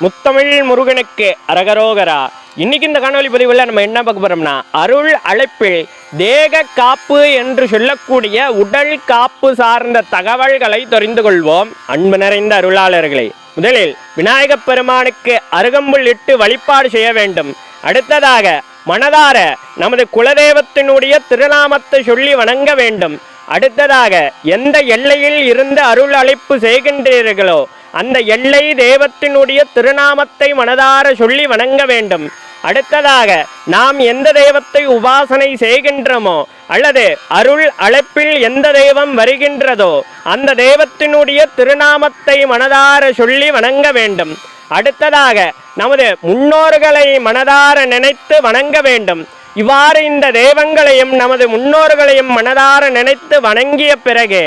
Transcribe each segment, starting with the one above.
முத்தமிழ் முருகனுக்கு அரகரோகரா. இன்னைக்கு இந்த காணொலி பதிவில் நம்ம என்ன பார்க்க போறோம்னா அருள் அழைப்பில் தேக காப்பு என்று சொல்லக்கூடிய உடல் காப்பு சார்ந்த தகவல்களை தெரிந்து கொள்வோம். அன்பு நிறைந்த அருளாளர்களே முதலில் விநாயகப் பெருமானுக்கு அருகம்புல் இட்டு வழிபாடு செய்ய வேண்டும். அடுத்ததாக மனதார நமது குலதெய்வத்தினுடைய திருநாமத்தை சொல்லி வணங்க வேண்டும். அடுத்ததாக எந்த எல்லையில் இருந்து அருள் அழைப்பு செய்கின்றீர்களோ அந்த எல்லை தெய்வத்தினுடைய திருநாமத்தை மனதார சொல்லி வணங்க வேண்டும். அடுத்ததாக நாம் எந்த தெய்வத்தை உபாசனை செய்கின்றோமோ அல்லது அருள் அழைப்பில் எந்த தெய்வம் வருகின்றதோ அந்த தெய்வத்தினுடைய திருநாமத்தை மனதார சொல்லி வணங்க வேண்டும். அடுத்ததாக நமது முன்னோர்களை மனதார நினைத்து வணங்க வேண்டும். இவ்வாறு இந்த தெய்வங்களையும் நமது முன்னோர்களையும் மனதார நினைத்து வணங்கிய பிறகு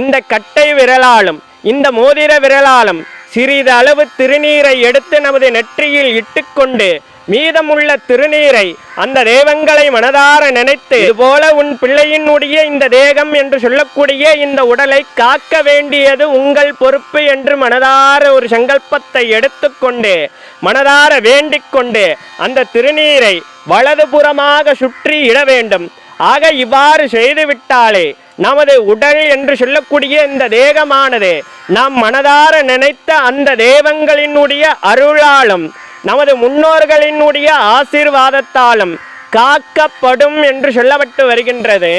இந்த கட்டை விரலாலும் இந்த மோதிர விரலாலும் சிறிது அளவு திருநீரை எடுத்து நமது நெற்றியில் இட்டுக்கொண்டு மீதமுள்ள திருநீரை அந்த தேவங்களை மனதார நினைத்து இதுபோல உன் பிள்ளையினுடைய இந்த தேகம் என்று சொல்லக்கூடிய இந்த உடலை காக்க வேண்டியது உங்கள் பொறுப்பு என்று மனதார ஒரு சங்கல்பத்தை எடுத்துக்கொண்டு மனதார வேண்டிக்கொண்டு அந்த திருநீரை வலதுபுறமாக சுற்றி இட வேண்டும். ஆக இவ்வாறு செய்துவிட்டாலே நமது உடல் என்று சொல்லக்கூடிய இந்த தேகமானது நாம் மனதார நினைத்த அந்த தேவங்களினுடைய அருளாலும் நமது முன்னோர்களினுடைய ஆசீர்வாதத்தாலும் காக்கப்படும் என்று சொல்லப்பட்டு வருகின்றது.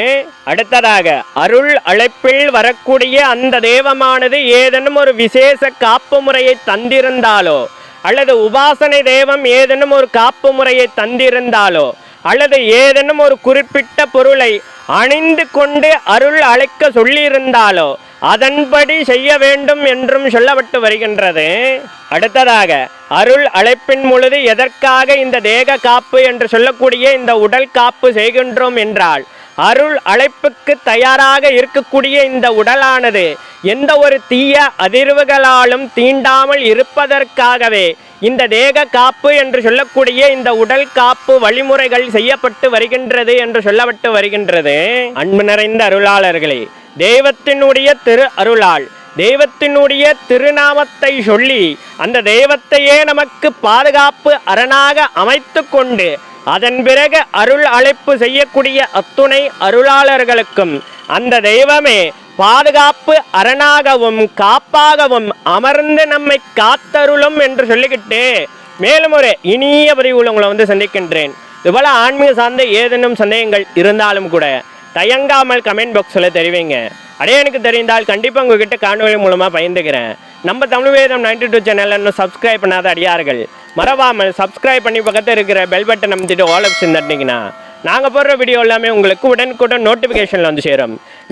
அடுத்ததாக அருள் அழைப்பில் வரக்கூடிய அந்த தெய்வமானது ஏதேனும் ஒரு விசேஷ காப்பு முறையை தந்திருந்தாலோ அல்லது உபாசனை தெய்வம் ஏதேனும் ஒரு காப்பு முறையை தந்திருந்தாலோ அல்லது ஏதேனும் ஒரு குறிப்பிட்ட பொருளை அணிந்து கொண்டு அருள் அழைக்க சொல்லியிருந்தாலோ அதன்படி செய்ய வேண்டும் என்றும் சொல்லப்பட்டு வருகின்றது. அடுத்ததாக அருள் அழைப்பின் பொழுது எதற்காக இந்த தேக காப்பு என்று சொல்லக்கூடிய இந்த உடல் காப்பு செய்கின்றோம் என்றால் அருள் அழைப்புக்கு தயாராக இருக்கக்கூடிய இந்த உடலானது எந்த ஒரு தீய அதிர்வுகளாலும் தீண்டாமல் இருப்பதற்காகவே இந்த தேக காப்பு என்று சொல்லக்கூடிய இந்த உடல் காப்பு வழிமுறைகள் செய்யப்பட்டு வருகின்றது என்று சொல்லப்பட்டு வருகின்றது. அன்பு நிறைந்த அருளாளர்களே தெய்வத்தினுடைய திரு அருளால் தெய்வத்தினுடைய திருநாமத்தை சொல்லி அந்த தெய்வத்தையே நமக்கு பாதுகாப்பு அரணாக அமைத்து கொண்டு அதன் பிறகு அருள் அழைப்பு செய்யக்கூடிய அத்துணை அருளாளர்களுக்கும் அந்த தெய்வமே பாதுகாப்பு அரணாகவும் காப்பாகவும் அமர்ந்து நம்மை காத்தருளும் என்று சொல்லிக்கிட்டு மேலும் ஒரு இனிய பதிவுகள் உங்களை வந்து சந்திக்கின்றேன். இதுபோல் ஆன்மீக சார்ந்த ஏதேனும் சந்தேகங்கள் இருந்தாலும் கூட தயங்காமல் கமெண்ட் பாக்ஸில் தெரிவிங்க. அடே எனக்கு தெரிந்தால் கண்டிப்பாக உங்ககிட்ட காணொலி மூலமாக பயந்துக்கிறேன் நம்ம Tamil Vedam ninety two channel இன்னும் சப்ஸ்கிரைப் பண்ணாத அடியார்கள் மறவாமல் சப்ஸ்கிரைப் பண்ணி பக்கத்தில் இருக்கிற பெல் பட்டன் அமைச்சிட்டு ஆல் ஆப்ஷன் தட்டிங்கன்னா நாங்கள் போடுற வீடியோ எல்லாமே உங்களுக்கு உடனுக்குடன் நோட்டிஃபிகேஷனில் வந்து சேரும்.